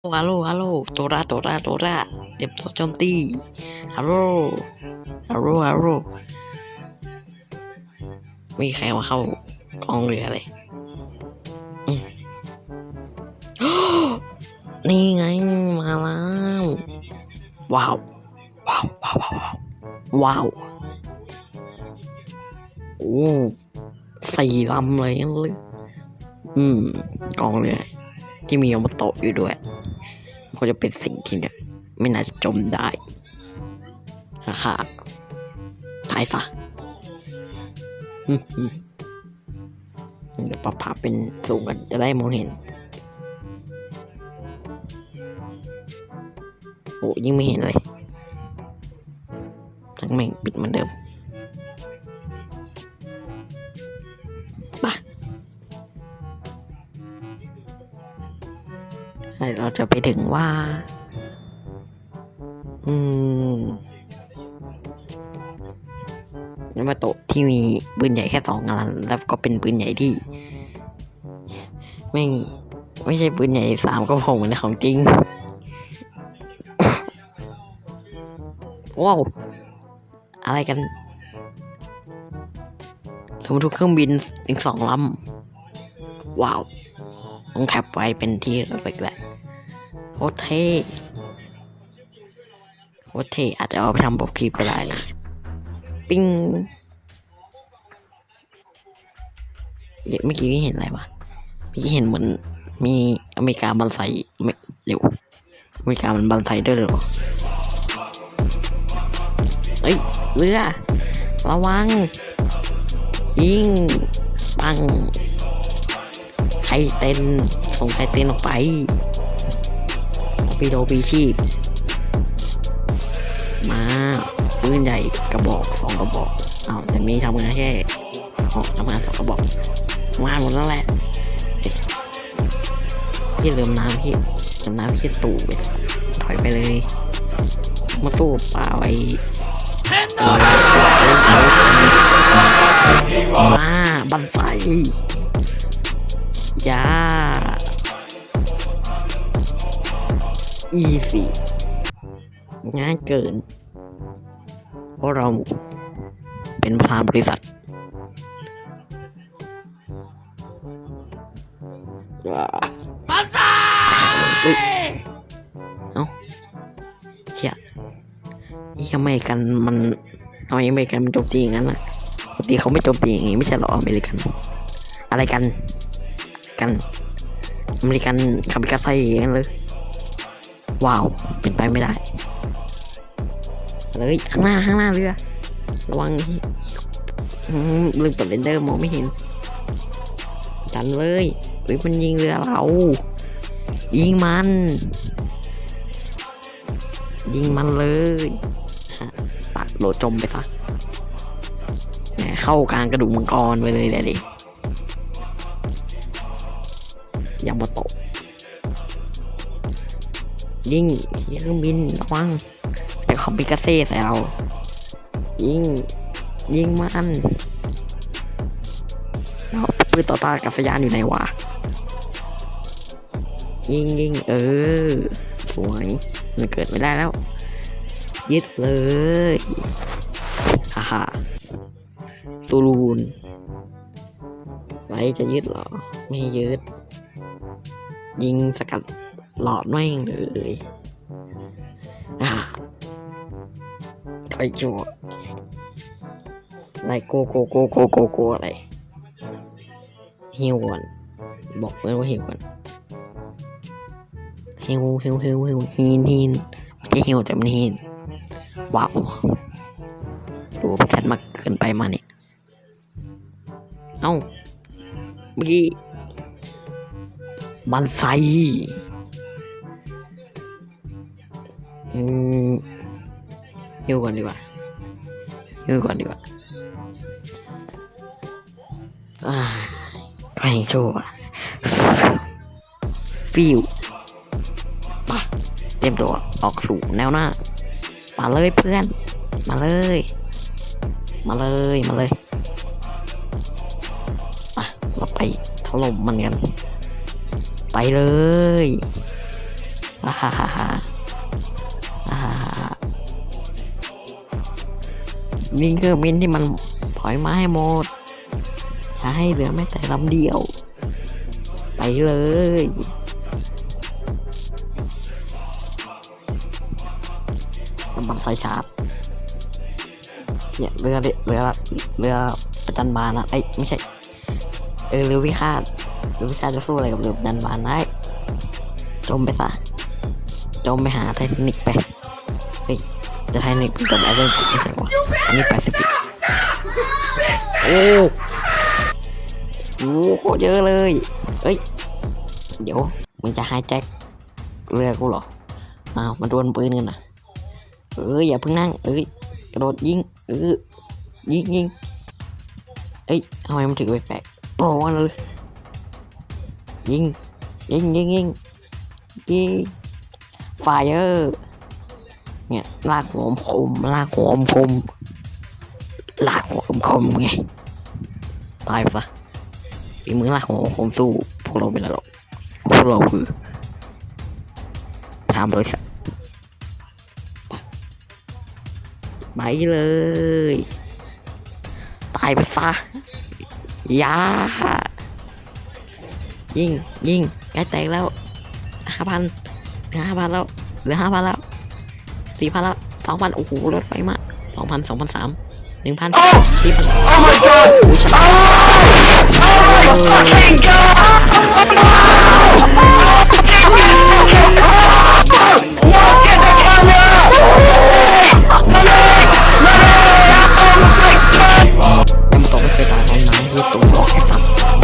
ฮัลโหลฮัลโหลโตระโตระโตระเตรียมตัวโจมตีฮัลโหลฮัลโหลฮัลโหลมีใครมาเข้ากองเรือเลยนี่ไงมาแล้วว้าวว้าวว้าวว้าวโอ้สี่ลำเลยงั้นเลยอืมกองเรือที่มีอมโตะอยู่ด้วย ก็จะเป็นสิ่งที่เนี่ย ไม่น่าจะจมได้ฮ่าฮ่าตายซะเดี๋ยวปรับภาพเป็นสูงกันจะได้มองเห็น โอ้ยิ่งไม่เห็นเลยทั้งแม่งปิดเหมือนเดิม เดี๋ยวเราจะไปถึงว่า อืมยามาโตะที่มีปืนใหญ่แค่สองอันแล้วก็เป็นปืนใหญ่ที่แม่ไม่ใช่ปืนใหญ่สามกระบอกเหมือนในของจริงว้าวอะไรกันเรามาดูเครื่องบินอีกสองลำว้าว ต้องแคปไว้เป็นที่ระลึกแหละ โคตรเท่โคตรเท่อาจจะเอาไปทำบทคลิปก็ได้นะปิ้งเดี๋ยวเมื่อกี้นี่เห็นอะไรวะเมื่อกี้เห็นเหมือนมีอเมริกาบันไซไม่เร็วอเมริกามันบันไซด้วยหรอเฮ้ยเรือระวัง ยิงปังใครเต้นส่งใครเต้นออกไป ปีโดปีชีพ มาปืนใหญ่กระบอกสองกระบอกอ้าวแต่มีทำงานแค่อ๋อทำงานสองกระบอกทำงาหมดแล้วแหละพี่ลืมน้ำพี่ลืมน้ำพี่ตู่ไปถอยไปเลย มาสู้ป่าไอ้มาบันไฟยา อีสีง่ายเกิน เพราะเราเป็นประธานบริษัทว้าวบันไฟเอ้าเชี่ยไอ้อเมริกันมันทำไมอเมริกันมันโจมตีอย่างนั้นล่ะปกติเขาไม่โจมตีอย่างงี้ไม่ใช่หรออเมริกัน อะไรกันอะไรกันอเมริกันคาบิกาไซอย่างนั้นเลย ว้าว เป็นไปไม่ได้ เลยข้างหน้าข้างหน้าเรือ ระวังที่ลืมเปิดเรนเดอร์มองไม่เห็นดันเลยเฮ้ยมันยิงเรือเรา ยิงมัน ยิงมันเลยตักโดดจมไปซะแหมเข้ากลางกระดูกมังกรไปเลยเดี๋ยวดิยามาตะ ยิงเครื่องบินระวังเดี๋ยวเขาปิกาเซ่ใส่เรา ยิง ยิงมันแล้วปืนต่อตากับสยานอยู่ไหนวะยิงยิงเออ สวยมันเกิดไม่ได้แล้ว ยึดเลยฮ่าฮ่าตูรูนไรจะยึดเหรอ ไม่ยึด ยิงสกัด หลอดแม่งเลยอ่าถอยจั่วไรโกโกโกโกโกโกอะไรฮิวก่อนบอกเลยว่าฮิวก่อนฮิวฮิวฮิวฮิวฮีนฮีนไม่ใช่ฮิวแต่มันฮีนว้าวดูพิเศษมากเกินไปมาเนี่ยเอ้าเมื่อกี้บันไซ ฮิวก่อนดีกว่าฮิวก่อนดีกว่าไปโชว์ฟิวมาเตรียมตัวออกสู่แนวหน้า มาเลยเพื่อน มาเลย มาเลย มาเลยอะเราไปถล่มมันกัน ไปเลยฮ่าฮ่าฮ่า นี่คือบินที่มันถอยมาให้หมดอย่าให้เหลือแม้แต่ลำเดียว ไปเลยน้ำมันไฟชาร์จเนี่ยเรือเรือเรือเรือประจันบานอะไอยไม่ใช่ เออเรือวิฆาตเรือวิฆาตจะสู้อะไรกับเรือประจันบานได้จมไปซะจมไปหาไททานิกไปเฮ้ย จะไททานิกกับอะไรไม่ใช่วะอันนี้แปซิฟิกโอ้โหโคตรเยอะเลยเอ้ย เดี๋ยวมึงจะไฮแจ็คเรือกูหรออ้าวมาดวลปืนกันนะเอออย่าเพิ่งนั่ง เอ้ยกระโดดยิงเออยิงยิงเอ้ยทำไมมันถึงแปลกโปรเลยยิงยิงยิงยิงยิงไฟเออร์ เนี่ยลากหัวคมลากหัวคมลากหัวคมไงตายไปซะฝีมือลากหัวคมสู้พวกเราไม่ได้หรอกพวกเราคือทำบริษัทไปเลย ตายไปซะยายิงยิงใกล้แตกแล้วห้าพันเหลือห้าพันแล้วเหลือห้าพันแล้ว สี่พันละสองพันโอ้โหลดไปมากสองพันสองพันสามหนึ่งพันสี่พันโอ้ my god โอ้ my fucking god